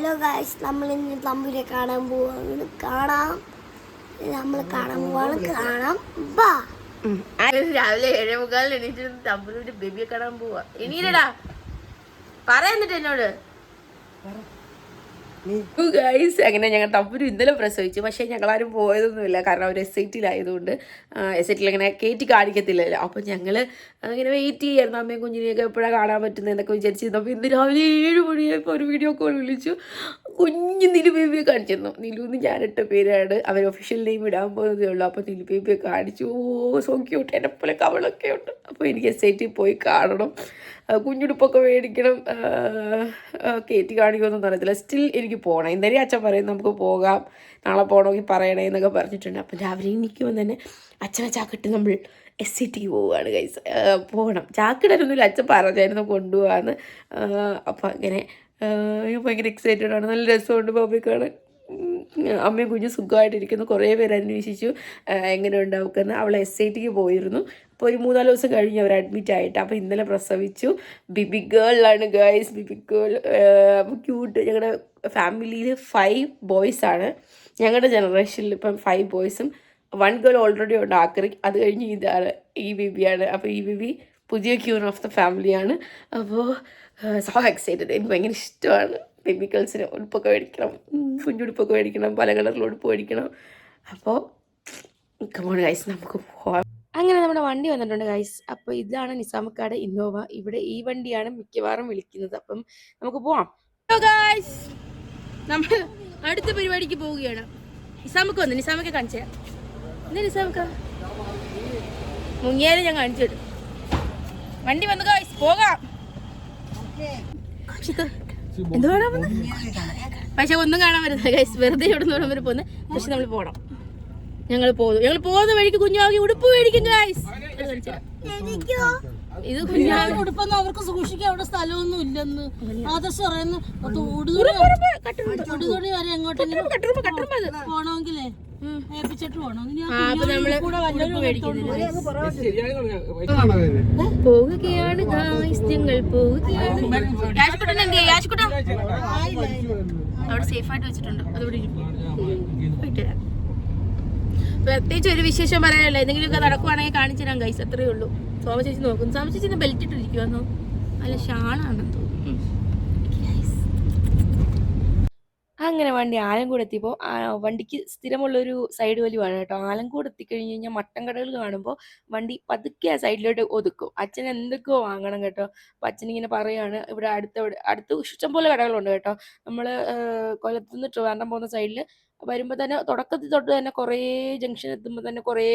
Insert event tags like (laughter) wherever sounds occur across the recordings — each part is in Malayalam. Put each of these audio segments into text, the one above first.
ഹലോ ഗായ്സ് നമ്മൾ ഇന്ന് തമ്പിനെ കാണാൻ പോവാണ്. കാണാം. നമ്മൾ കാണാൻ പോവാണ്. കാണാം. ബാ. രാവിലെ ഏഴേ മുക്കാലിന് എണീറ്റ് തമ്പുരുടെ ബേബിയെ കാണാൻ പോവാ. എണീരടാ. പറയുന്നിട്ട് എന്നോട്. ഗൈസ് അങ്ങനെ ഞങ്ങൾ തമ്പുരു ഇന്നലെ പ്രസവിച്ചു. പക്ഷേ ഞങ്ങളാരും പോയതൊന്നുമില്ല. കാരണം അവർ എസ് ഐ ടിയിലായതുകൊണ്ട് എസ് ഐ ടിയിൽ അങ്ങനെ കയറ്റി കാണിക്കത്തില്ലല്ലോ. അപ്പോൾ ഞങ്ങൾ അങ്ങനെ വെയിറ്റ് ചെയ്യായിരുന്നു. അമ്മയും കുഞ്ഞിനെയൊക്കെ എപ്പോഴാണ് കാണാൻ പറ്റുന്നത് എന്നൊക്കെ വിചാരിച്ചിരുന്നു. അപ്പോൾ ഇന്ന് രാവിലെ ഏഴ് മണിയായപ്പോൾ ഒരു വീഡിയോ കോൾ വിളിച്ചു. കുഞ്ഞ് നിലു ബേബിയെ കാണിച്ചിരുന്നു. നിലു എന്ന് ഞാനിട്ട പേരാണ്. അവർ ഒഫീഷ്യൽ നെയിം ഇടാൻ പോകുന്നതേ ഉള്ളൂ. അപ്പോൾ നിലു ബേബിയെ കാണിച്ചു. ഓ സോ ക്യൂട്ട് എന്നെ പോലെ കവളൊക്കെ ഉണ്ട്. അപ്പോൾ എനിക്ക് എസ് ഐ ടി പോയി കാണണം. കുഞ്ഞുടുപ്പൊക്കെ മേടിക്കണം. കയറ്റി കാണിക്കുമെന്നൊന്നും അറിയത്തില്ല. സ്റ്റിൽ എനിക്ക് പോകണം ഇന്നലെ അച്ഛൻ പറയും നമുക്ക് പോകാം. നാളെ പോകണമെങ്കിൽ പറയണേ എന്നൊക്കെ പറഞ്ഞിട്ടുണ്ട്. അപ്പം രാവിലെ എണീക്കുമ്പോൾ തന്നെ അച്ഛനച്ചാക്കിട്ട് നമ്മൾ എസ് സി ടി പോവുകയാണ് കൈസ് പോകണം ചാക്കിടാനൊന്നുമില്ല അച്ഛൻ പറഞ്ഞായിരുന്നു കൊണ്ടുപോകാന്ന് അപ്പം അങ്ങനെ ഭയങ്കര എക്സൈറ്റഡ് ആണ്. നല്ല രസമുണ്ട് ബോബി കാണാൻ ഉം, അമ്മയും കുഞ്ഞും സുഖമായിട്ടിരിക്കുന്നു. കുറേ പേര് അന്വേഷിച്ചു എങ്ങനെ ഉണ്ടാവുമെന്ന്. അവൾ എസ് ഐ ടിക്ക് പോയിരുന്നു. അപ്പോൾ ഒരു മൂന്നാൽ ദിവസം കഴിഞ്ഞ് അവർ അഡ്മിറ്റ് ആയിട്ട്. അപ്പോൾ ഇന്നലെ പ്രസവിച്ചു. ബിബി ഗേളിലാണ് ഗേൾസ് ബിബി ഗേൾ അപ്പോൾ ക്യൂട്ട് ഞങ്ങളുടെ ഫാമിലിയിൽ ഫൈവ് ബോയ്സാണ് ഞങ്ങളുടെ ജനറേഷനിൽ ഇപ്പം ഫൈവ് ബോയ്സും വൺ ഗേൾ ഓൾറെഡി ഉണ്ട് ആക്രി. അത് കഴിഞ്ഞ് ഇതാണ് ഈ ആണ് അപ്പോൾ ഈ ബിബി പുതിയ ക്യൂൺ ഓഫ് ദ ഫാമിലിയാണ് അപ്പോൾ സോ എക്സൈറ്റഡ് എനിക്ക് ഭയങ്കര ഇഷ്ടമാണ്. ബേബി ഗേൾസിന് ഉടുപ്പൊക്കെ മേടിക്കണം. കുഞ്ഞു കുഞ്ഞുടുപ്പൊക്കെ മേടിക്കണം. പല കളറിൽ ഉടുപ്പ് മേടിക്കണം. അപ്പോൾ കമോൺ ഗൈസ് നമുക്ക് പോവാം. അങ്ങനെ നമ്മുടെ വണ്ടി വന്നിട്ടുണ്ട് ഗൈസ് അപ്പോൾ ഇതാണ് നിസാമക്കാട് ഇന്നോവ. ഇവിടെ ഈ വണ്ടിയാണ് മിക്കവാറും വിളിക്കുന്നത്. അപ്പം നമുക്ക് പോവാം. നമ്മൾ അടുത്ത പരിപാടിക്ക് പോവുകയാണ്. നിസാമക്ക് വന്നു. നിസാമക്ക് കാണിച്ചേ മുങ്ങിയാലും ഞാൻ കാണിച്ചു തരും. വണ്ടി വന്നു ഗൈസ് പോകാം. എന്ത് കാണാൻ പക്ഷെ ഒന്നും കാണാൻ പറ്റുന്നില്ല ഗൈസ് വെറുതെ ഇവിടെ നിന്ന് വരെ പോകുന്നത് പക്ഷെ നമ്മൾ പോകണം ഞങ്ങൾ പോകുന്നു. ഞങ്ങൾ പോകുന്ന വഴിക്ക് കുഞ്ഞാവി ഉടുപ്പ് മേടിക്കും ഗൈസ് ഇത് കുഞ്ഞാവി. ഉടുപ്പൊന്നും അവർക്ക് സൂക്ഷിക്കാൻ അവിടെ സ്ഥലമൊന്നും ഇല്ലെന്ന്. ആദർശം പറയുന്നു തൊടുതുണി വരെ എങ്ങോട്ടെങ്കിലും പോണമെങ്കിലേ പോവുകയാണ് ഞങ്ങൾ യാഷ്കുട്ടൻ അവിടെ സേഫ് ആയിട്ട് വെച്ചിട്ടുണ്ട്. അതോടെ പോയിട്ട് വരാം പ്രത്യേകിച്ച് ഒരു വിശേഷം പറയാനല്ല. എന്തെങ്കിലുമൊക്കെ നടക്കുവാണെങ്കിൽ കാണിച്ചു തരാം ഗൈസ് അത്രയേ ഉള്ളൂ. സോമ ചേച്ചി നോക്കും. സോമ ചേച്ചി ബെൽറ്റ് ഇട്ടിരിക്കുവാന്നോ? അല്ല Guys. അങ്ങനെ വണ്ടി ആലങ്കോട് എത്തിയപ്പോൾ വണ്ടിക്ക് സ്ഥിരമുള്ളൊരു സൈഡ് വലിവാണ് കേട്ടോ. ആലങ്കോട് എത്തിക്കഴിഞ്ഞ് കഴിഞ്ഞാൽ മട്ടൻ കടകൾ കാണുമ്പോൾ വണ്ടി പതുക്കെ ആ സൈഡിലോട്ട് ഒതുക്കും. അച്ഛൻ എന്തൊക്കെയോ വാങ്ങണം കേട്ടോ. അപ്പം അച്ഛനിങ്ങനെ പറയാണ് ഇവിടെ അടുത്ത അടുത്ത് ഇഷ്ടം പോലെ കടകളുണ്ട് കേട്ടോ. നമ്മൾ കൊല്ലത്തുനിന്ന് ട്രിവാൻഡ്രം പോകുന്ന സൈഡിൽ വരുമ്പോൾ തന്നെ തുടക്കത്തിൽ തൊട്ട് തന്നെ കുറേ ജംഗ്ഷൻ എത്തുമ്പോൾ തന്നെ കുറേ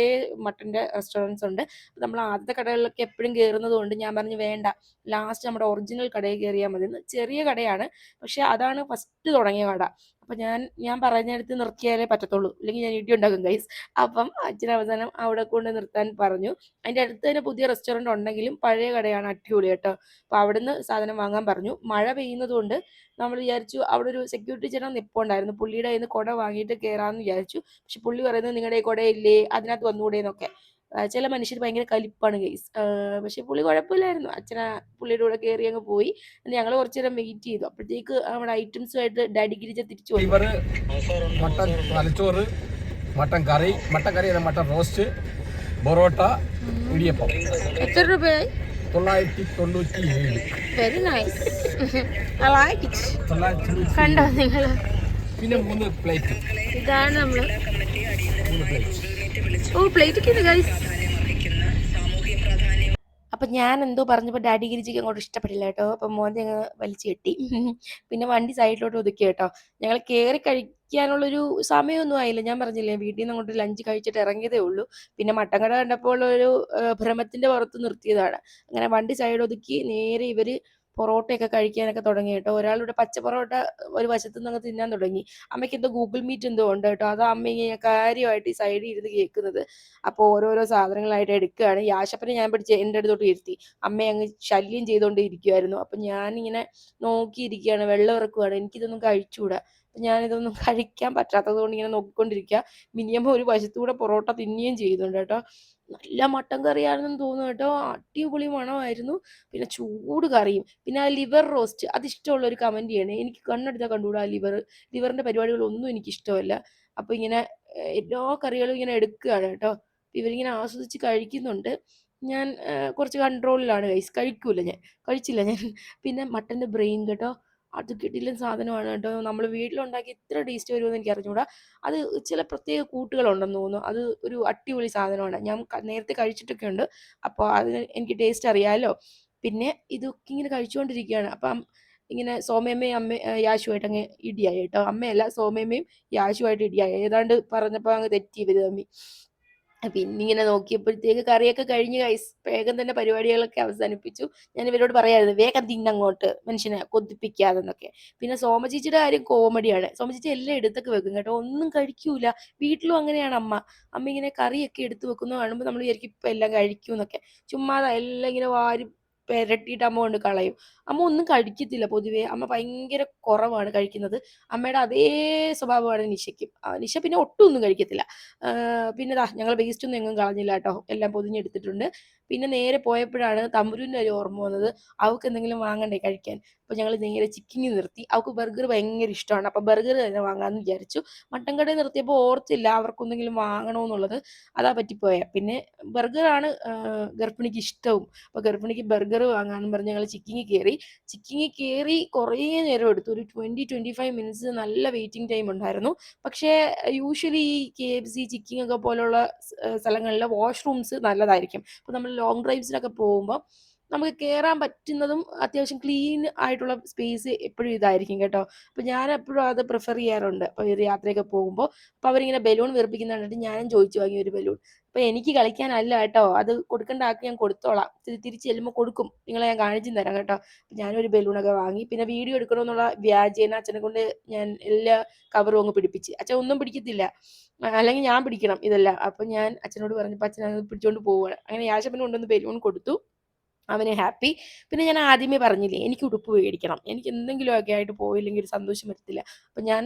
മട്ടന്റെ റെസ്റ്റോറന്റ്സ് ഉണ്ട്. നമ്മൾ ആദ്യത്തെ കടകളിലൊക്കെ എപ്പോഴും കയറുന്നത് കൊണ്ട് ഞാൻ പറഞ്ഞു വേണ്ട ലാസ്റ്റ് നമ്മുടെ ഒറിജിനൽ കടയിൽ കയറിയാൽ മതി ചെറിയ കടയാണ് പക്ഷെ അതാണ് ഫസ്റ്റ് തുടങ്ങിയ കട. അപ്പം ഞാൻ ഞാൻ പറഞ്ഞെടുത്ത് നിർത്തിയാലേ പറ്റത്തുള്ളൂ. അല്ലെങ്കിൽ ഞാൻ ഇടി ഉണ്ടാക്കും ഗൈസ് അപ്പം അച്ഛൻ അവസാനം അവിടെ കൊണ്ട് നിർത്താൻ പറഞ്ഞു. അതിന്റെ അടുത്ത് തന്നെ പുതിയ റെസ്റ്റോറന്റ് ഉണ്ടെങ്കിലും പഴയ കടയാണ് അടിപൊളി കേട്ടോ. അപ്പോൾ അവിടുന്ന് സാധനം വാങ്ങാൻ പറഞ്ഞു. മഴ പെയ്യുന്നത് കൊണ്ട് നമ്മൾ വിചാരിച്ചു അവിടെ ഒരു സെക്യൂരിറ്റി ചേട്ടൻ നിൽപ്പുണ്ടായിരുന്നു പുള്ളിയുടെ കയ്യിൽ നിന്ന് കുട വാങ്ങിയിട്ട് കയറാമെന്ന് വിചാരിച്ചു. പക്ഷെ പുള്ളി പറയുന്നത് നിങ്ങളുടെ കുടയില്ലേ? അതിനകത്ത് വന്നുകൂടെ എന്നൊക്കെ ചില മനുഷ്യർ ഭയങ്കര കലിപ്പാണ് ഗൈസ് പക്ഷെ പുള്ളി കുഴപ്പമില്ലായിരുന്നു അച്ഛന പുള്ളിയുടെ കൂടെ കയറി അങ്ങ് പോയി. ഞങ്ങൾ കുറച്ചു നേരം വെയിറ്റ് ചെയ്തു. അപ്പോഴത്തേക്ക് നമ്മുടെ ഐറ്റംസുമായിട്ട് ഡാഡി ഗിരിജ തിരിച്ചു ഇവർ മട്ടൻ തലച്ചോറ് mutton curry mutton curry mutton roast parotta idiyappam. എത്ര രൂപയായി? തൊള്ളായിരത്തി തൊണ്ണൂറ്റി ഏഴ് വെരി നൈസ് കണ്ടോ നിങ്ങൾ പിന്നെ മൂന്ന് പ്ലേറ്റ് ഇതാണ് നമ്മൾ ഓ പ്ലേറ്റ് ഒക്കെ ഗൈസ് അപ്പം ഞാൻ എന്തോ പറഞ്ഞപ്പോൾ ഡാഡി ഗിരിജിക്ക് അങ്ങോട്ട് ഇഷ്ടപ്പെട്ടില്ല കേട്ടോ. അപ്പം മോന്റെ അങ്ങ് വലിച്ചു കെട്ടി. (laughs) പിന്നെ വണ്ടി സൈഡിലോട്ട് ഒതുക്കി കേട്ടോ. ഞങ്ങൾ കയറി കഴിക്കാനുള്ളൊരു സമയമൊന്നും ആയില്ല. ഞാൻ പറഞ്ഞില്ലേ വീട്ടിൽ നിന്ന് അങ്ങോട്ട് ലഞ്ച് കഴിച്ചിട്ട് ഇറങ്ങിയതേ ഉള്ളൂ. പിന്നെ മട്ടൻ കണ്ടപ്പോൾ ഒരു ഭ്രമത്തിന്റെ പുറത്ത് നിർത്തിയതാണ്. അങ്ങനെ വണ്ടി സൈഡ് ഒതുക്കി നേരെ ഇവർ പൊറോട്ടയൊക്കെ കഴിക്കാനൊക്കെ തുടങ്ങി കേട്ടോ. ഒരാളിവിടെ പച്ച പൊറോട്ട ഒരു വശത്തു നിന്ന് തിന്നാൻ തുടങ്ങി. അമ്മയ്ക്ക് എന്തോ ഗൂഗിൾ മീറ്റ് എന്തോ ഉണ്ട് കേട്ടോ. അത് അമ്മ ഇങ്ങനെ കാര്യമായിട്ട് ഈ സൈഡിൽ ഇരുന്ന് കേൾക്കുന്നത്. അപ്പോൾ ഓരോരോ സാധനങ്ങളായിട്ട് എടുക്കുകയാണ്. യാശപ്പനെ ഞാൻ പിടിച്ച് എന്റെ അടുത്തോട്ട് ഇരുത്തി. അമ്മ അങ്ങ് ശല്യം ചെയ്തുകൊണ്ട് ഇരിക്കുമായിരുന്നു അപ്പം ഞാനിങ്ങനെ നോക്കിയിരിക്കുകയാണ്. വെള്ളം ഇറക്കുവാണ്. എനിക്കിതൊന്നും കഴിച്ചുകൂടാ ഞാനിതൊന്നും (laughs) കഴിക്കാൻ പറ്റാത്തത് കൊണ്ട് ഇങ്ങനെ നോക്കിക്കൊണ്ടിരിക്കുക. മിനിമം ഒരു വശത്തൂടെ പൊറോട്ട തിന്നുകയും ചെയ്തുണ്ട് കേട്ടോ. നല്ല മട്ടൻ കറിയാണെന്ന് തോന്നുന്നു കേട്ടോ. അടിപൊളി മണമായിരുന്നു. പിന്നെ ചൂട് കറിയും. പിന്നെ ആ ലിവർ റോസ്റ്റ് അതിഷ്ടമുള്ള ഒരു കമന്റ് ചെയ്യണേ. എനിക്ക് കണ്ണെടുത്താൽ കണ്ടുകൂടാ ലിവർ. ലിവറിന്റെ പരിപാടികളൊന്നും എനിക്ക് ഇഷ്ടമല്ല. അപ്പോൾ ഇങ്ങനെ എല്ലാ കറികളും ഇങ്ങനെ എടുക്കുകയാണ് കേട്ടോ. ഇവരിങ്ങനെ ആസ്വദിച്ച് കഴിക്കുന്നുണ്ട്. ഞാൻ കുറച്ച് കൺട്രോളിലാണ് കഴിക്കൂല ഞാൻ. കഴിച്ചില്ല ഞാൻ. പിന്നെ മട്ടന്റെ ബ്രെയിൻ കേട്ടോ. അത് കിടിലൻ സാധനമാണ് കേട്ടോ. നമ്മൾ വീട്ടിലുണ്ടാക്കി ഇത്ര ടേസ്റ്റ് വരുമെന്ന് എനിക്ക് അറിഞ്ഞുകൂടാ. അത് ചില പ്രത്യേക കൂട്ടുകളുണ്ടെന്ന് തോന്നുന്നു. അത് ഒരു അടിപൊളി സാധനമാണ്. ഞാൻ നേരത്തെ കഴിച്ചിട്ടൊക്കെ ഉണ്ട്. അപ്പോൾ അതിന് എനിക്ക് ടേസ്റ്റ് അറിയാമല്ലോ പിന്നെ ഇതൊക്കെ ഇങ്ങനെ കഴിച്ചുകൊണ്ടിരിക്കുകയാണ്. അപ്പം ഇങ്ങനെ സോമയമ്മയും അമ്മ യാശുവായിട്ട് അങ്ങ് ഇടിയായി കേട്ടോ. അമ്മയല്ല സോമയമ്മയും യാശുവായിട്ട് ഇടിയായി. ഏതാണ്ട് പറഞ്ഞപ്പോൾ അങ്ങ് തെറ്റി ഇവർ തമ്മി പിന്നെ ഇങ്ങനെ നോക്കിയപ്പോഴത്തേക്ക് കറിയൊക്കെ കഴിഞ്ഞ് കൈസ് വേഗം തന്നെ പരിപാടികളൊക്കെ അവസാനിപ്പിച്ചു. ഞാൻ ഇവരോട് പറയായിരുന്നു വേഗം തിന്നങ്ങോട്ട് മനുഷ്യനെ കൊതിപ്പിക്കാതെ എന്നൊക്കെ. പിന്നെ സോമചേച്ചിയുടെ കാര്യം കോമഡിയാണ് സോമചേച്ചി എല്ലാം എടുത്തൊക്കെ വെക്കും കേട്ടോ. ഒന്നും കഴിക്കൂല. വീട്ടിലും അങ്ങനെയാണ് അമ്മ. അമ്മ ഇങ്ങനെ കറിയൊക്കെ എടുത്തു വെക്കുന്ന കാണുമ്പോൾ നമ്മൾ വിചാരിക്കും ഇപ്പം എല്ലാം കഴിക്കും എന്നൊക്കെ. ചുമ്മാതെ എല്ലാം ഇങ്ങനെ വാരി പെരട്ടിയിട്ട് അമ്മ കൊണ്ട് കളയും. അമ്മ ഒന്നും കഴിക്കത്തില്ല പൊതുവേ. അമ്മ ഭയങ്കര കുറവാണ് കഴിക്കുന്നത്. അമ്മയുടെ അതേ സ്വഭാവമാണ് നിശയ്ക്കും. നിശ പിന്നെ ഒട്ടും ഒന്നും കഴിക്കത്തില്ല. പിന്നെ ഞങ്ങൾ വേസ്റ്റ് ഒന്നും എങ്ങും കളഞ്ഞില്ല കേട്ടോ. എല്ലാം പൊതിഞ്ഞെടുത്തിട്ടുണ്ട്. പിന്നെ നേരെ പോയപ്പോഴാണ് തമ്പുരുവിന്റെ ഒരു ഓർമ്മ വന്നത്. അവൾക്ക് എന്തെങ്കിലും വാങ്ങണ്ടേ കഴിക്കാൻ? അപ്പോൾ ഞങ്ങൾ നേരെ ചിക്കിങ് നിർത്തി. അവൾക്ക് ബർഗർ ഭയങ്കര ഇഷ്ടമാണ്. അപ്പോൾ ബർഗർ തന്നെ വാങ്ങാമെന്ന് വിചാരിച്ചു. മട്ടൻ കടയിൽ നിർത്തിയപ്പോൾ ഓർത്തില്ല അവർക്കൊന്നെങ്കിലും വാങ്ങണമെന്നുള്ളത് അതാ പറ്റിപ്പോയ. പിന്നെ ബർഗറാണ് ഗർഭിണിക്ക് ഇഷ്ടവും. അപ്പോൾ ഗർഭിണിക്ക് ബർഗർ വാങ്ങാമെന്ന് പറഞ്ഞ് ഞങ്ങൾ ചിക്കിങ് കയറി ചിക്കിങ് കയറി കുറേ നേരം എടുത്തു. ഒരു ട്വന്റി ട്വന്റി ഫൈവ് മിനിറ്റ്സ് നല്ല വെയിറ്റിംഗ് ടൈം ഉണ്ടായിരുന്നു. പക്ഷേ യൂഷ്വലി ഈ കെ എഫ് സി ചിക്കിങ് ഒക്കെ പോലുള്ള സ്ഥലങ്ങളിലെ വാഷ്റൂംസ് നല്ലതായിരിക്കും. അപ്പോൾ നമ്മൾ ലോങ് ഡ്രൈവ്സിനൊക്കെ പോകുമ്പോൾ നമുക്ക് കയറാൻ പറ്റുന്നതും അത്യാവശ്യം ക്ലീൻ ആയിട്ടുള്ള സ്പേസ് എപ്പോഴും ഇതായിരിക്കും കേട്ടോ. അപ്പോൾ ഞാൻ എപ്പോഴും അത് പ്രിഫർ ചെയ്യാറുണ്ട്. അപ്പോൾ ഒരു യാത്രയൊക്കെ പോകുമ്പോൾ അപ്പോൾ അവരിങ്ങനെ ബലൂൺ വിറപ്പിക്കുന്ന കണ്ടിട്ട് ഞാനും ചോദിച്ചു വാങ്ങി ഒരു ബലൂൺ അപ്പോൾ എനിക്ക് കളിക്കാനല്ല കേട്ടോ. അത് കൊടുക്കേണ്ട ആൾക്ക് ഞാൻ കൊടുത്തോളാം. തിരിച്ച് ചെല്ലുമ്പോൾ കൊടുക്കും. നിങ്ങളെ ഞാൻ കാണിച്ചു തരാം കേട്ടോ. ഞാനൊരു ബലൂണൊക്കെ വാങ്ങി. പിന്നെ വീഡിയോ എടുക്കണമെന്നുള്ള വ്യാജേന അച്ഛനെ കൊണ്ട് ഞാൻ എല്ലാ കവറും അങ്ങ് പിടിപ്പിച്ച്. അച്ഛൻ ഒന്നും പിടിക്കത്തില്ല. അല്ലെങ്കിൽ ഞാൻ പിടിക്കണം ഇതെല്ലാം. അപ്പം ഞാൻ അച്ഛനോട് പറഞ്ഞപ്പോൾ അച്ഛൻ അത് പിടിച്ചോണ്ട് പോവുകയാണ്. അങ്ങനെ യാശപ്പന് കൊണ്ടുവന്ന് ബലൂൺ കൊടുത്തു. അവന് ഹാപ്പി. പിന്നെ ഞാൻ ആദ്യമേ പറഞ്ഞില്ലേ എനിക്ക് ഉടുപ്പ് മേടിക്കണം. എനിക്ക് എന്തെങ്കിലുമൊക്കെ ആയിട്ട് പോയില്ലെങ്കിൽ ഒരു സന്തോഷം വരത്തില്ല. അപ്പം ഞാൻ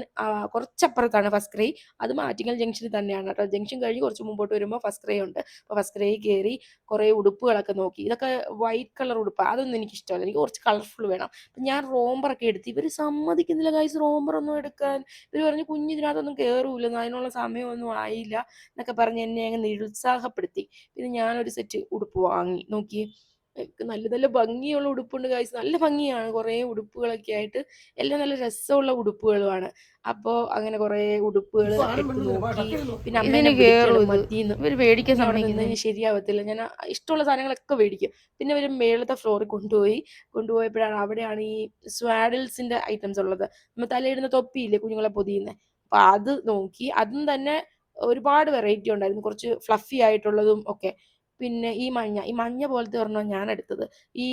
കുറച്ചപ്പുറത്താണ് ഫസ്റ്റ് ക്രൈ അത് മാറ്റിങ്ങൽ ജംഗ്ഷനിൽ തന്നെയാണ് കേട്ടോ. ജംഗ്ഷൻ കഴിഞ്ഞ് കുറച്ച് മുമ്പോട്ട് വരുമ്പോൾ ഫസ്റ്റ് ക്രൈ ഉണ്ട്. അപ്പോൾ ഫസ്റ്റ് ക്രൈ കയറി കുറേ ഉടുപ്പുകളൊക്കെ നോക്കി. ഇതൊക്കെ വൈറ്റ് കളർ ഉടുപ്പ്. അതൊന്നും എനിക്ക് ഇഷ്ടമല്ല. എനിക്ക് കുറച്ച് കളർഫുൾ വേണം. അപ്പം ഞാൻ റോംബറൊക്കെ എടുത്ത് ഇവർ സമ്മതിക്കുന്നില്ല. ഗൈസ് റോംബറൊന്നും എടുക്കാൻ. ഇവർ പറഞ്ഞ് കുഞ്ഞ് ഇതിനകത്തൊന്നും കയറൂല അതിനുള്ള സമയമൊന്നും ആയില്ല. എന്നൊക്കെ പറഞ്ഞ് എന്നെ അങ്ങ് നിരുത്സാഹപ്പെടുത്തി. പിന്നെ ഞാനൊരു സെറ്റ് ഉടുപ്പ് വാങ്ങി. നോക്കി നല്ല നല്ല ഭംഗിയുള്ള ഉടുപ്പുണ്ട് കാഴ്ച നല്ല ഭംഗിയാണ്. കുറേ ഉടുപ്പുകളൊക്കെ ആയിട്ട് എല്ലാം നല്ല രസമുള്ള ഉടുപ്പുകളുമാണ്. അപ്പോൾ അങ്ങനെ കുറേ ഉടുപ്പുകൾ നോക്കി. പിന്നെ അമ്മേനെ മേടിക്കാൻ ശരിയാവത്തില്ല. ഞാൻ ഇഷ്ടമുള്ള സാധനങ്ങളൊക്കെ മേടിക്കും. പിന്നെ ഇവർ മേളത്തെ ഫ്ലോറിൽ കൊണ്ടുപോയി. കൊണ്ടുപോയപ്പോഴാണ് അവിടെയാണ് ഈ സ്വാഡിൽസിന്റെ ഐറ്റംസ് ഉള്ളത്. നമ്മൾ തലയിടുന്ന തൊപ്പിയില്ലേ കുഞ്ഞുങ്ങളെ പൊതിയുന്നത് അപ്പൊ അത് നോക്കി. അതും തന്നെ ഒരുപാട് വെറൈറ്റി ഉണ്ടായിരുന്നു. കുറച്ച് ഫ്ലഫി ആയിട്ടുള്ളതും ഒക്കെ. പിന്നെ ഈ മഞ്ഞ ഈ മഞ്ഞ പോലത്തെ ഒരെണ്ണം ഞാൻ എടുത്തത്. ഈ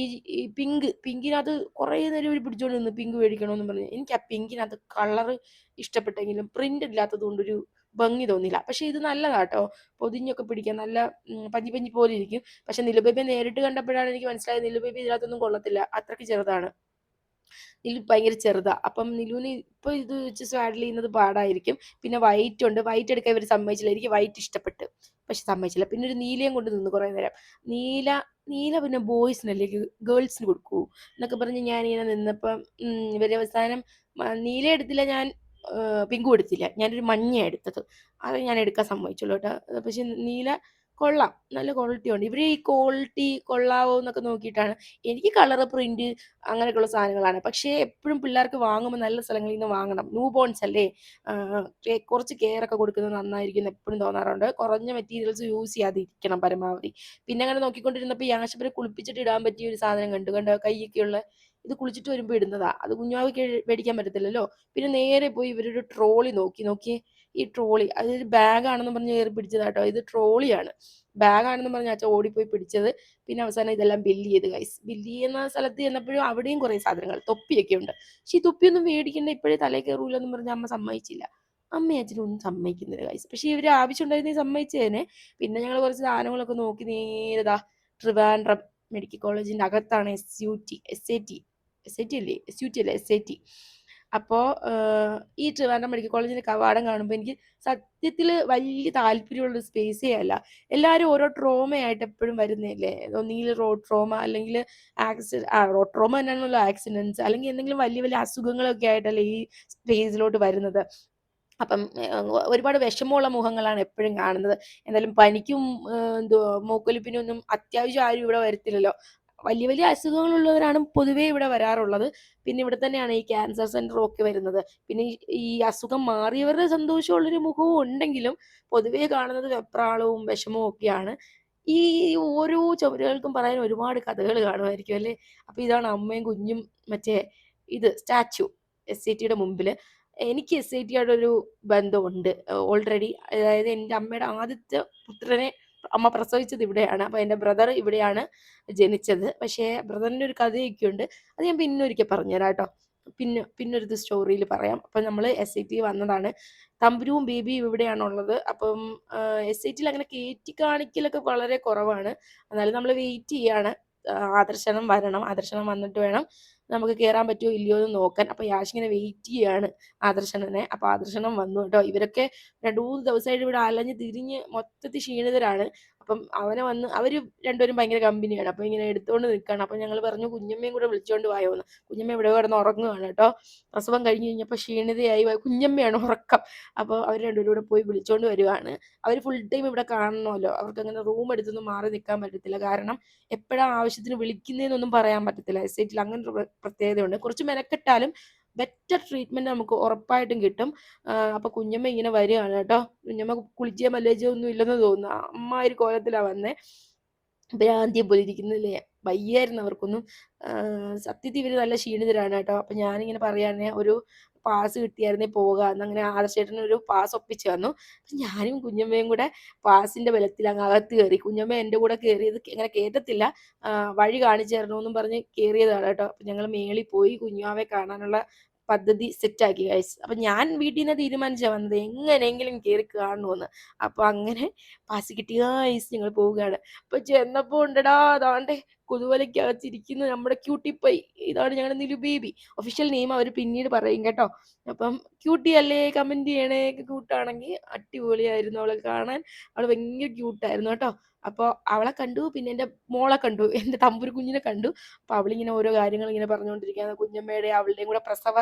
പിങ്ക് പിങ്കിനകത്ത് കുറേ നേരം ഒരു പിടിച്ചോണ്ട് നിന്ന് പിങ്ക് മേടിക്കണമെന്ന് പറഞ്ഞു. എനിക്ക് ആ പിങ്കിനകത്ത് കളറ് ഇഷ്ടപ്പെട്ടെങ്കിലും പ്രിന്റ് ഇല്ലാത്തത് കൊണ്ടൊരു ഭംഗി തോന്നിയില്ല. പക്ഷെ ഇത് നല്ലതാട്ടോ. പൊതിഞ്ഞൊക്കെ പിടിക്കാൻ നല്ല പഞ്ഞി പഞ്ഞി പോലെ ഇരിക്കും. പക്ഷെ നിലബേബിയെ നേരിട്ട് കണ്ടപ്പോഴാണ് എനിക്ക് മനസ്സിലായത് നിലബേബി ഇതിനകത്തൊന്നും കൊള്ളത്തില്ല. അത്രയ്ക്ക് ചെറുതാണ്. നിലു ഭയങ്കര ചെറുതാ. അപ്പം നിലുവിന് ഇപ്പൊ ഇത് വെച്ച് സ്വാഡിൽ ചെയ്യുന്നത് പാടായിരിക്കും. പിന്നെ വൈറ്റ് ഉണ്ട്. വൈറ്റ് എടുക്കാൻ ഇവർ സമ്മതിച്ചില്ല. എനിക്ക് വൈറ്റ് ഇഷ്ടപ്പെട്ട്. പക്ഷെ സമ്മതിച്ചില്ല. പിന്നെ ഒരു നീലയും കൊണ്ട് നിന്ന് കുറേ നേരം. നീല നീല പിന്നെ ബോയ്സിനല്ലേ ഗേൾസിന് കൊടുക്കൂ. എന്നൊക്കെ പറഞ്ഞ് ഞാൻ ഇങ്ങനെ നിന്നപ്പം ഉം, ഇവർ അവസാനം നീല എടുത്തില്ല ഞാൻ പിങ്കു എടുത്തില്ല. ഞാനൊരു മഞ്ഞ എടുത്തത്. അത് ഞാൻ എടുക്കാൻ സമ്മതിച്ചുള്ളൂ കേട്ടോ. പക്ഷെ നീല കൊള്ളാം. നല്ല ക്വാളിറ്റി ഉണ്ട്. ഇവർ ഈ ക്വാളിറ്റി കൊള്ളാവോ എന്നൊക്കെ നോക്കിയിട്ടാണ്. എനിക്ക് കളർ പ്രിന്റ് അങ്ങനെയൊക്കെയുള്ള സാധനങ്ങളാണ്. പക്ഷേ എപ്പോഴും പിള്ളേർക്ക് വാങ്ങുമ്പോൾ നല്ല സ്ഥലങ്ങളിൽ നിന്ന് വാങ്ങണം. ന്യൂ ബോൺസ് അല്ലേ കുറച്ച് കെയർ ഒക്കെ കൊടുക്കുന്നത് നന്നായിരിക്കും എപ്പോഴും തോന്നാറുണ്ട്. കുറഞ്ഞ മെറ്റീരിയൽസ് യൂസ് ചെയ്യാതിരിക്കണം പരമാവധി. പിന്നെ അങ്ങനെ നോക്കിക്കൊണ്ടിരുന്നപ്പോൾ ഈ കുളിപ്പിച്ചിട്ട് ഇടാൻ പറ്റിയ ഒരു സാധനം കണ്ടു. കണ്ടോ? കൈയൊക്കെയുള്ള ഇത് കുളിച്ചിട്ട് വരുമ്പോൾ ഇടുന്നതാ. അത് കുഞ്ഞാവയ്ക്ക് മേടിക്കാൻ പറ്റത്തില്ലല്ലോ? പിന്നെ നേരെ പോയി ഇവരൊരു ട്രോളി നോക്കി. നോക്കി ഈ ട്രോളി അതൊരു ബാഗാണെന്ന് പറഞ്ഞ് കയറി പിടിച്ചതാട്ടോ. ഇത് ട്രോളിയാണ്. ബാഗാണെന്ന് പറഞ്ഞ അച്ഛൻ ഓടിപ്പോയി പിടിച്ചത്. പിന്നെ അവസാനം ഇതെല്ലാം ബില്ല് ചെയ്ത് ഗൈസ് ബില്ല് ചെയ്യുന്ന സ്ഥലത്ത് ചെന്നപ്പോഴും അവിടെയും കുറേ സാധനങ്ങൾ തൊപ്പിയൊക്കെ ഉണ്ട്. പക്ഷെ ഈ തൊപ്പിയൊന്നും മേടിക്കേണ്ട ഇപ്പോഴേ തലയിൽ കയറൂലെന്ന് പറഞ്ഞ് അമ്മ സമ്മതിച്ചില്ല. അമ്മയും അച്ഛനും ഒന്നും സമ്മതിക്കുന്നില്ല ഗൈസ് പക്ഷെ ഇവർ ആവശ്യമുണ്ടായിരുന്നെങ്കിൽ സമ്മതിച്ചേനെ പിന്നെ ഞങ്ങൾ കുറച്ച് സാധനങ്ങളൊക്കെ നോക്കി നേരതാ ട്രിവാൻഡ്രം മെഡിക്കൽ കോളേജിന്റെ അകത്താണ് S U T S A T S A T അല്ലേ? എസ് യു ടി അല്ലേ? എസ് എ ടി അപ്പോൾ ഈ ട്രിവാൻഡ്രം മെഡിക്കൽ കോളേജിന്റെ കവാടം കാണുമ്പോൾ എനിക്ക് സത്യത്തിൽ വലിയ താല്പര്യമുള്ള സ്പേസേ അല്ല. എല്ലാവരും ഓരോ ട്രോമയായിട്ട് എപ്പോഴും വരുന്നില്ലേ ഒന്നുകിൽ റോഡ് ട്രോമ അല്ലെങ്കിൽ ആക്സിഡന്റ് ആ റോഡ് ട്രോമ തന്നെയാണല്ലോ ആക്സിഡൻസ് അല്ലെങ്കിൽ എന്തെങ്കിലും വലിയ വലിയ അസുഖങ്ങളൊക്കെ ആയിട്ടല്ലേ ഈ സ്പേസിലോട്ട് വരുന്നത്. അപ്പം ഒരുപാട് വിഷമമുള്ള മുഖങ്ങളാണ് എപ്പോഴും കാണുന്നത്. എന്തായാലും പനിക്കും എന്തോ മൂക്കൊലിപ്പിനും ഒന്നും അത്യാവശ്യം ആരും ഇവിടെ വരത്തില്ലല്ലോ. വലിയ വലിയ അസുഖങ്ങളുള്ളവരാണ് പൊതുവേ ഇവിടെ വരാറുള്ളത്. പിന്നെ ഇവിടെ തന്നെയാണ് ഈ ക്യാൻസർ സെന്റർ ഒക്കെ വരുന്നത്. പിന്നെ ഈ അസുഖം മാറിയവരുടെ സന്തോഷമുള്ളൊരു മുഖവും ഉണ്ടെങ്കിലും പൊതുവേ കാണുന്നത് വെപ്രാളവും വിഷമവും ഒക്കെയാണ്. ഈ ഓരോ ചുമരുകൾക്കും പറയാൻ ഒരുപാട് കഥകൾ കാണുമായിരിക്കും അല്ലേ? അപ്പോൾ ഇതാണ് അമ്മയും കുഞ്ഞും മറ്റേ ഇത് സ്റ്റാച്ചു എസ് സി ടിയുടെ മുമ്പിൽ എനിക്ക് എസ് ഐ ടിയുടെ ഒരു ബന്ധമുണ്ട്. ഓൾറെഡി അതായത് എന്റെ അമ്മയുടെ ആദ്യത്തെ പുത്രനെ അമ്മ പ്രസവിച്ചത് ഇവിടെയാണ്. അപ്പോൾ എന്റെ ബ്രദർ ഇവിടെയാണ് ജനിച്ചത്. പക്ഷേ ബ്രദറിന്റെ ഒരു കഥയൊക്കെ ഉണ്ട് അത് ഞാൻ പിന്നെ ഒരിക്കൽ പറഞ്ഞുതരാം കേട്ടോ. പിന്നെ പിന്നൊരു സ്റ്റോറിയിൽ പറയാം. അപ്പം നമ്മൾ എസ് ഐ ടി വന്നതാണ്. തമ്പുരുവും ബേബിയും ഇവിടെയാണുള്ളത്. അപ്പം എസ് ഐ ടിയിൽ അങ്ങനെ കയറ്റി കാണിക്കലൊക്കെ വളരെ കുറവാണ്. എന്നാലും നമ്മൾ വെയിറ്റ് ചെയ്യാണ്. ആദർശനം വരണം. ആദർശനം വന്നിട്ട് വേണം നമുക്ക് കയറാൻ പറ്റുമോ ഇല്ലയോ എന്ന് നോക്കാൻ. അപ്പോൾ യാഷ് ഇങ്ങനെ വെയിറ്റ് ചെയ്യാണ് ആദർശനെ അപ്പോൾ ആദർശനം വന്നു കേട്ടോ. ഇവരൊക്കെ രണ്ടു മൂന്ന് ദിവസമായിട്ട് ഇവിടെ അലഞ്ഞ് തിരിഞ്ഞ് മൊത്തത്തിൽ ക്ഷീണിതരാണ്. അപ്പം അവനെ വന്ന് അവർ രണ്ടുപേരും ഭയങ്കര കമ്പനിയാണ്. അപ്പോൾ ഇങ്ങനെ എടുത്തുകൊണ്ട് നിൽക്കുകയാണ് അപ്പോൾ ഞങ്ങൾ പറഞ്ഞു കുഞ്ഞമ്മയും കൂടെ വിളിച്ചുകൊണ്ട് വായോന്ന് കുഞ്ഞമ്മ ഇവിടെ കിടന്ന് ഉറങ്ങുകയാണ് കേട്ടോ. പ്രസവം കഴിഞ്ഞ് കഴിഞ്ഞപ്പോൾ ക്ഷീണിതയായി കുഞ്ഞമ്മയാണ് ഉറക്കം. അപ്പോൾ അവർ രണ്ടുപേരും കൂടെ പോയി വിളിച്ചുകൊണ്ട് വരുവാണ്. അവർ ഫുൾ ടൈം ഇവിടെ കാണണമല്ലോ. അവർക്ക് അങ്ങനെ റൂം എടുത്തൊന്നും മാറി നിൽക്കാൻ പറ്റത്തില്ല. കാരണം എപ്പോഴാണ് ആവശ്യത്തിന് വിളിക്കുന്നതെന്നൊന്നും പറയാൻ പറ്റത്തില്ല. എസ് ഐറ്റിൽ അങ്ങനെ ഒരു പ്ര- പ്രത്യേകതയുണ്ട്. കുറച്ച് മെനക്കെട്ടാലും ബെറ്റർ ട്രീറ്റ്മെന്റ് നമുക്ക് ഉറപ്പായിട്ടും കിട്ടും. അപ്പോൾ കുഞ്ഞമ്മ ഇങ്ങനെ വരികയാണ് കേട്ടോ. കുഞ്ഞമ്മ കുളിച്ചോ മല്ലേജോ ഒന്നും ഇല്ലെന്ന് തോന്നുന്നു. അമ്മ ഒരു കോലത്തിലാണ് വന്നേ. ഭ്രാന്തിയെ പോലെ ഇരിക്കുന്നില്ലേ? വയ്യായിരുന്നു അവർക്കൊന്നും. സത്യത്തിൽ ഇവർ നല്ല ക്ഷീണിതരാണ് കേട്ടോ. അപ്പം ഞാനിങ്ങനെ പറയാനേ ഒരു പാസ് കിട്ടിയായിരുന്നേ പോകാമെന്ന് അങ്ങനെ ആദർശേട്ടന് ഒരു പാസ് ഒപ്പിച്ച് തന്നു. ഞാനും കുഞ്ഞമ്മയും കൂടെ പാസിന്റെ ബലത്തിൽ അങ്ങ് അകത്ത് കയറി. കുഞ്ഞമ്മ എന്റെ കൂടെ കയറിയത് അങ്ങനെ കയറ്റത്തില്ല വഴി കാണിച്ചു തരണമെന്നും പറഞ്ഞ് കയറിയതാണ് കേട്ടോ. അപ്പം ഞങ്ങൾ മേളിൽ പോയി കുഞ്ഞുമാവെ കാണാനുള്ള പദ്ധതി സെറ്റാക്കി കഴിച്ചു അപ്പം ഞാൻ വീട്ടിൽ നിന്ന് തീരുമാനിച്ചാൽ വന്നത് എങ്ങനെയെങ്കിലും കയറി കാണണമെന്ന് അപ്പോൾ അങ്ങനെ പാസ് കിട്ടിയ ഞങ്ങൾ പോവുകയാണ്. അപ്പോൾ ചെന്നപ്പോൾ ഉണ്ടടാ അതാണ്ടേ. കുതുവലയ്ക്കകത്തിരിക്കുന്ന നമ്മുടെ ക്യൂട്ടിപ്പൈ ഇതാണ് ഞങ്ങളുടെ നിലു ബേബി ഒഫീഷ്യൽ നെയിം അവർ പിന്നീട് പറയും കേട്ടോ. അപ്പം ക്യൂട്ടി അല്ലേ? കമന്റ് ചെയ്യണേ. ക്യൂട്ടാണെങ്കിൽ അടിപൊളിയായിരുന്നു അവളെ കാണാൻ. അവൾ ഭയങ്കര ക്യൂട്ടായിരുന്നു കേട്ടോ. അപ്പോൾ അവളെ കണ്ടു. പിന്നെ എന്റെ മോളെ കണ്ടു. എന്റെ തമ്പുരു കുഞ്ഞിനെ കണ്ടു. അപ്പോൾ അവളിങ്ങനെ ഓരോ കാര്യങ്ങൾ ഇങ്ങനെ പറഞ്ഞുകൊണ്ടിരിക്കുകയാണ് കുഞ്ഞമ്മയുടെ അവളുടെയും കൂടെ പ്രസവ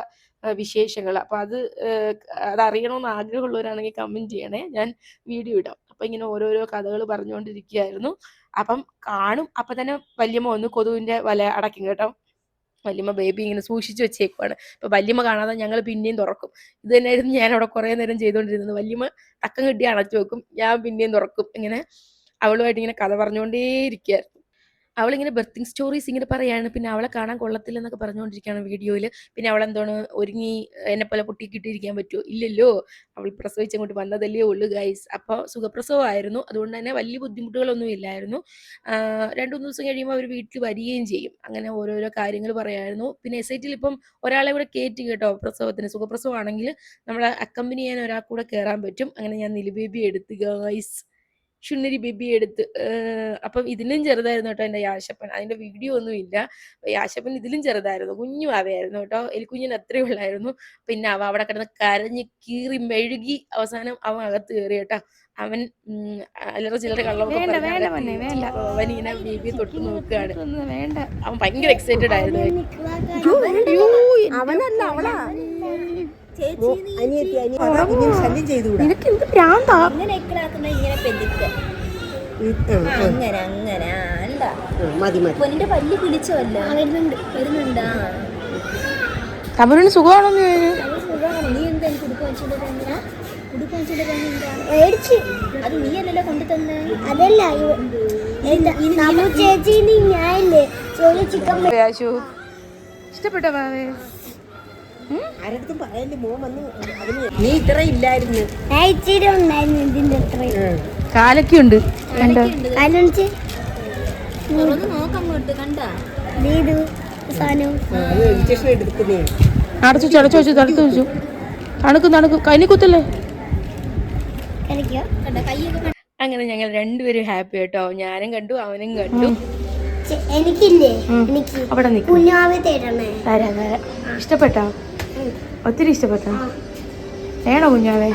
വിശേഷങ്ങൾ. അപ്പോൾ അത് അത് ആഗ്രഹമുള്ളവരാണെങ്കിൽ കമന്റ് ചെയ്യണേ. ഞാൻ വീഡിയോ ഇടാം. അപ്പോൾ ഇങ്ങനെ ഓരോരോ കഥകൾ പറഞ്ഞുകൊണ്ടിരിക്കുകയായിരുന്നു അപ്പം കാണും. അപ്പം തന്നെ വല്യമ്മ ഒന്ന് കൊതുവിന്റെ വല അടക്കും കേട്ടോ. വല്യമ്മ ബേബി ഇങ്ങനെ സൂക്ഷിച്ചു വെച്ചേക്കുവാണ്. അപ്പൊ വല്യമ്മ കാണാതെ ഞങ്ങൾ പിന്നെയും തുറക്കും. ഇത് തന്നെയായിരുന്നു ഞാൻ അവിടെ കുറേ നേരം ചെയ്തുകൊണ്ടിരുന്നത് വല്യമ്മ തക്കം കിട്ടി അടച്ചു വെക്കും. ഞാൻ പിന്നെയും തുറക്കും. ഇങ്ങനെ അവളുമായിട്ട് ഇങ്ങനെ കഥ പറഞ്ഞുകൊണ്ടേയിരിക്കുകയായിരുന്നു. അവളിങ്ങനെ ബർത്തിങ് സ്റ്റോറീസ് ഇങ്ങനെ പറയാണ്. പിന്നെ അവളെ കാണാൻ കൊള്ളത്തില്ല എന്നൊക്കെ പറഞ്ഞുകൊണ്ടിരിക്കുകയാണ് വീഡിയോയിൽ പിന്നെ അവൾ എന്താണ് ഒരുങ്ങി എന്നെ പോലെ പൊട്ടിക്കിട്ടിരിക്കാൻ പറ്റുമോ ഇല്ലല്ലോ. അവൾ പ്രസവിച്ചങ്ങോട്ട് വന്നതല്ലേ ഉള്ളൂ ഗൈസ് അപ്പോൾ സുഖപ്രസവമായിരുന്നു. അതുകൊണ്ട് തന്നെ വലിയ ബുദ്ധിമുട്ടുകളൊന്നും ഇല്ലായിരുന്നു. രണ്ട് മൂന്ന് ദിവസം കഴിയുമ്പോൾ അവർ വീട്ടിൽ വരികയും ചെയ്യും. അങ്ങനെ ഓരോരോ കാര്യങ്ങൾ പറയായിരുന്നു. പിന്നെ എസ് ഐ ടിയിൽ ഇപ്പം ഒരാളെ കൂടെ കയറ്റി കേട്ടോ പ്രസവത്തിന്. സുഖപ്രസവമാണെങ്കിൽ നമ്മളെ അക്കമ്പനി ചെയ്യാൻ ഒരാൾ കൂടെ കയറാൻ പറ്റും. അങ്ങനെ ഞാൻ നിലുബേബി എടുത്ത് ഗൈസ് ഷുണ്ണരി ബേബി എടുത്ത് ഏഹ് അപ്പം ഇതിലും ചെറുതായിരുന്നു കേട്ടോ എന്റെ യാശപ്പൻ. അതിന്റെ വീഡിയോ ഒന്നും ഇല്ല. യാശപ്പൻ ഇതിലും ചെറുതായിരുന്നു. കുഞ്ഞു ആവയായിരുന്നു കേട്ടോ. എലിക്കുഞ്ഞിന് അത്രയേ ഉള്ളായിരുന്നു. പിന്നെ അവ അവിടെ കിടന്ന് കരഞ്ഞ് കീറി മെഴുകി അവസാനം അവൻ അകത്ത് കയറി കേട്ടോ. അവൻ ഉം, അല്ലറ ചില്ലറ കള്ളമൊക്കെ അവൻ ഇങ്ങനെ ബേബിയെ തൊട്ട് നോക്കുകയാണ്. അവൻ ഭയങ്കര എക്സൈറ്റഡ് ആയിരുന്നു. അവനല്ല അവളാ അനിയത്തി അനിയത്തി ഇങ്ങനെ ശല്യം ചെയ്തുകൂടാ നിനക്ക് എന്ത് പ്രാന്താ ഇങ്ങനെ ഇങ്ങനെ പെതിക്ക് അങ്ങനെ മതി മതി. പൊന്നിന്റെ പല്ല് കിളിച്ചല്ല വരുന്നുണ്ട്. വരുന്നുണ്ടാ? തമിഴിന് സുഖമാണോ നീ? എന്താ എനിക്ക് ഉടുപ്പ് വെച്ചിട്ട് തന്നെ ഉടുപ്പ് വെച്ചിട്ട് തന്നെ മേടിച്ച്. അത് നീ അല്ലല്ലോ കൊണ്ടു തന്നെ. അതല്ല ചേച്ചി ആശു ഇഷ്ടപ്പെട്ടോ ആരടുത്തും പറയല്ലേ മോൻ വന്ന് അതിന് നീ ഇത്ര ഇല്ലായിരുന്നു. ഇച്ചിരി ഉണ്ടായിരുന്നു ഇതിന്റെ അത്രയും. കാലൊക്കെ ഉണ്ട് കണ്ടോ? അടച്ചു ചടച്ചു വെച്ചു തടുത്തു വെച്ചു. തണുക്കും തണുക്കും കൈനി കുത്തല്ലേ? അങ്ങനെ ഞങ്ങൾ രണ്ടുപേരും ഹാപ്പി കേട്ടോ ഞാനും കണ്ടു അവനും കണ്ടു. എനിക്കില്ലേ? എനിക്ക് അവിടെ ഇഷ്ടപ്പെട്ടോ? ഒത്തിരി ഇഷ്ടപ്പെട്ടോ. വേണോ കുഞ്ഞാവേ?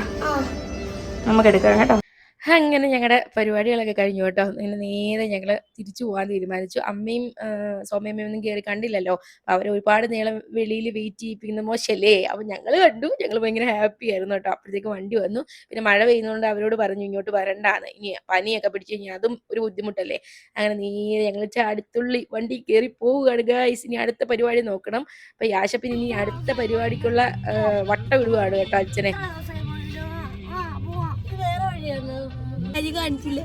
നമുക്ക് എടുക്കാം കേട്ടോ. അങ്ങനെ ഞങ്ങളുടെ പരിപാടികളൊക്കെ കഴിഞ്ഞു കേട്ടോ. അങ്ങനെ നേരെ ഞങ്ങൾ തിരിച്ചു പോകാൻ തീരുമാനിച്ചു. അമ്മയും സോമയമ്മയും ഒന്നും കയറി കണ്ടില്ലല്ലോ. അപ്പൊ അവരെ ഒരുപാട് നീളം വെളിയിൽ വെയിറ്റ് ചെയ്യിപ്പിക്കുന്ന. മോശല്ലേ? അപ്പോൾ ഞങ്ങൾ കണ്ടു. ഞങ്ങൾ ഭയങ്കര ഹാപ്പി ആയിരുന്നു കേട്ടോ. അപ്പോഴത്തേക്ക് വണ്ടി വന്നു. പിന്നെ മഴ പെയ്യുന്നതുകൊണ്ട് അവരോട് പറഞ്ഞു ഇങ്ങോട്ട് വരണ്ടാന്ന്. ഇനി പനിയൊക്കെ പിടിച്ചു കഴിഞ്ഞാൽ അതും ഒരു ബുദ്ധിമുട്ടല്ലേ? അങ്ങനെ നേരെ ഞങ്ങൾ ചാടിത്തുള്ളി വണ്ടി കയറി പോവുകയാണ് ഗൈസ് ഇനി അടുത്ത പരിപാടി നോക്കണം. അപ്പം യാശപ്പിന് ഇനി അടുത്ത പരിപാടിക്കുള്ള വട്ടം ഇടുകയാണ് കേട്ടോ അച്ഛനെ ആ പോവാം ഇത് വേറെ വഴിയാണ് അരി കാണിച്ചില്ല?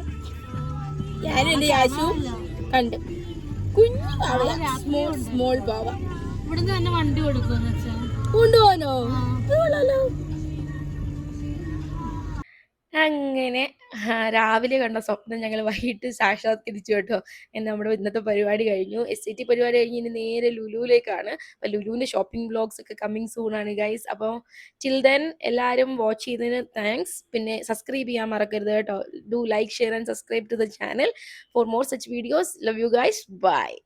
ഞാനും എന്റെ യാശു കണ്ടു. കുഞ്ഞു പാവ സ്മോൾ സ്മോൾ പാവ. ഇവിടുന്ന് തന്നെ വണ്ടി കൊടുക്കുമെന്ന് വെച്ചാ. കൊണ്ടുപോകാനോ. അങ്ങനെ രാവിലെ കണ്ട സ്വപ്നം ഞങ്ങൾ വൈകിട്ട് സാക്ഷാത്കരിച്ചു കേട്ടോ. എന്ന് നമ്മുടെ ഇന്നത്തെ പരിപാടി കഴിഞ്ഞു. എസ് സി ടി പരിപാടി കഴിഞ്ഞ് ഇനി നേരെ ലുലുവിലേക്കാണ്. അപ്പൊ ലുലുവിന്റെ ഷോപ്പിംഗ് ബ്ലോഗ്സ് ഒക്കെ കമ്മിങ് സൂൺ ആണ് ഗൈസ് അപ്പോൾ ടിൽ ദെൻ എല്ലാവരും വാച്ച് ചെയ്തതിന് താങ്ക്സ് പിന്നെ സബ്സ്ക്രൈബ് ചെയ്യാൻ മറക്കരുത് കേട്ടോ. Do like share and subscribe to the channel for more such videos love you guys bye